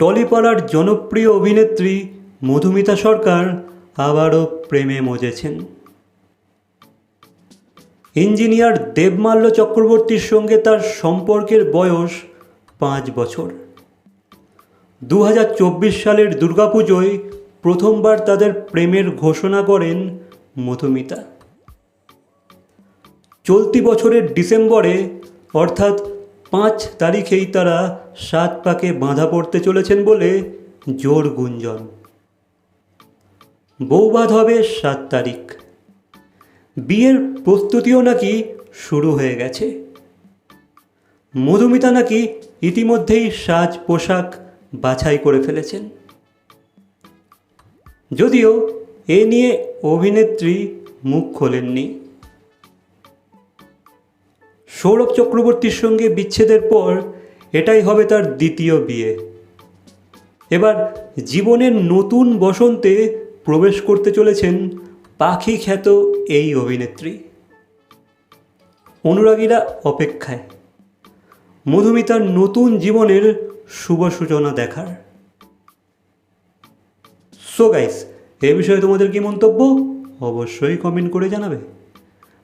টলিপাড়ার জনপ্রিয় অভিনেত্রী মধুমিতা সরকার আবারও প্রেমে মজেছেন। ইঞ্জিনিয়ার দেবমাল্য চক্রবর্তীর সঙ্গে তার সম্পর্কের বয়স পাঁচ বছর। দু হাজার চব্বিশ সালের দুর্গাপুজোয় প্রথমবার তাদের প্রেমের ঘোষণা করেন মধুমিতা। চলতি বছরের ডিসেম্বরে, অর্থাৎ পাঁচ তারিখেই তারা সাত পাকে বাঁধা পড়তে চলেছেন বলে জোর গুঞ্জন। বৌবাদ হবে সাত তারিখ। বিয়ের প্রস্তুতিও নাকি শুরু হয়ে গেছে। মধুমিতা নাকি ইতিমধ্যেই সাজ পোশাক বাছাই করে ফেলেছেন। যদিও এ নিয়ে অভিনেত্রী মুখ খোলেননি। সৌরভ চক্রবর্তীর সঙ্গে বিচ্ছেদের পর এটাই হবে তার দ্বিতীয় বিয়ে। এবার জীবনের নতুন বসন্তে প্রবেশ করতে চলেছেন পাখি খ্যাত এই অভিনেত্রী। অনুরাগীরা অপেক্ষায়। মধুমিতার নতুন জীবনের শুভ সূচনা দেখার। সো গাইস এ বিষয়ে তোমাদের কি মন্তব্য? অবশ্যই কমেন্ট করে জানাবে।